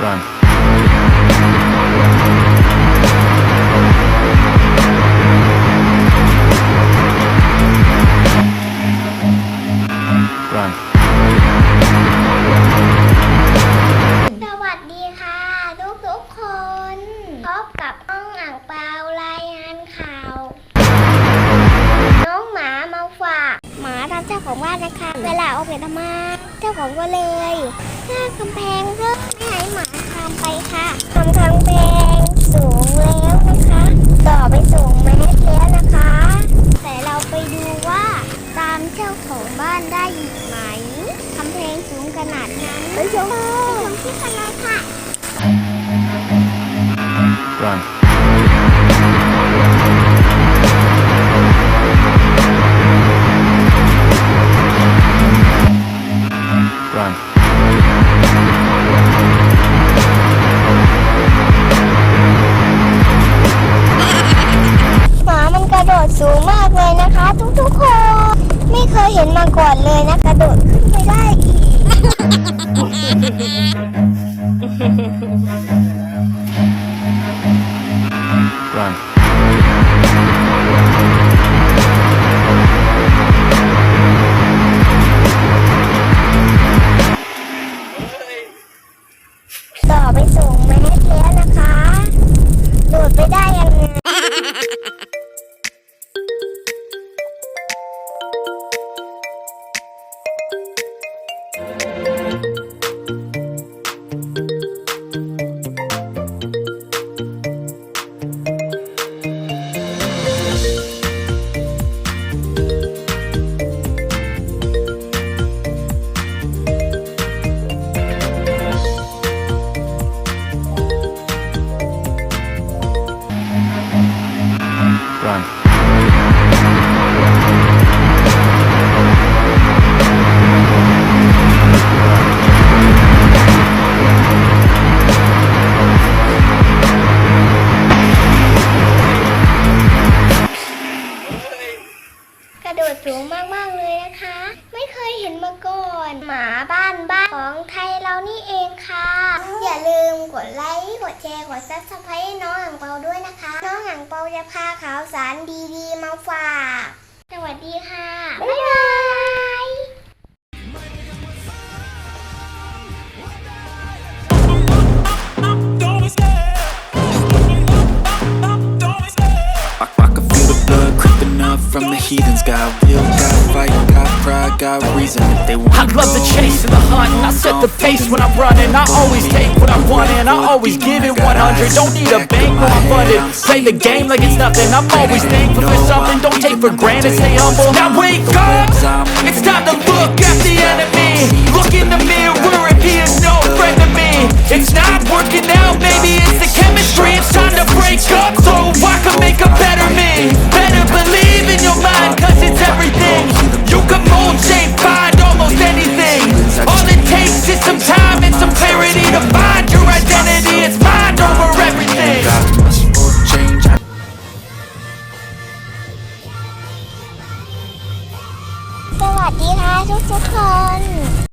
Run. Run. สวัสดีค่ะทุกทุกๆคน พบกับห้องอ่างเปารายงานข่าว น้องหมามาฝาก หมาตามเจ้าของบ้านนะคะ เวลาออกไปทำมา เจ้าของก็เลยสร้างกำแพงเพิ่ม ไปค่ะทำกำแพงสูงแล้วนะคะ ต่อไปสูงเมตรแล้วนะคะ แต่เราไปดูว่าตามเจ้าของบ้านได้อีกไหมกำแพงสูงขนาดนั้นไปชมไปชมที่กันเลยค่ะ Run. Run. เคยเห็นมาก่อนเลยนะ กระโดดขึ้นไปได้อีก Run. ต่อไปสูงเมตรแล้วนะคะ โดดไปได้ยังไง สูงมาก ๆ เลยนะคะ ไม่เคยเห็นมาก่อน หมาบ้านบ้านของไทยเรานี่เองค่ะ อย่าลืมกดไลค์กดแชร์กดซับสไครต์น้องอ่างเปาด้วยนะคะ น้องอ่างเปาจะพาข่าวสารดีๆมาฝาก สวัสดีค่ะ บ๊ายบาย from the heathens. Got will, got fight, got pride, got reason. If they want I love the chase and the hunt and I set the pace when I'm running. I always take what I want and I always give it 100 Don't need a bank when I'm funded. Play the game like it's nothing. I'm always thankful for something. Don't take for granted, stay humble. Now wake up! It's time to look at the enemy. Look in the สดีค่ะทุกทุกคน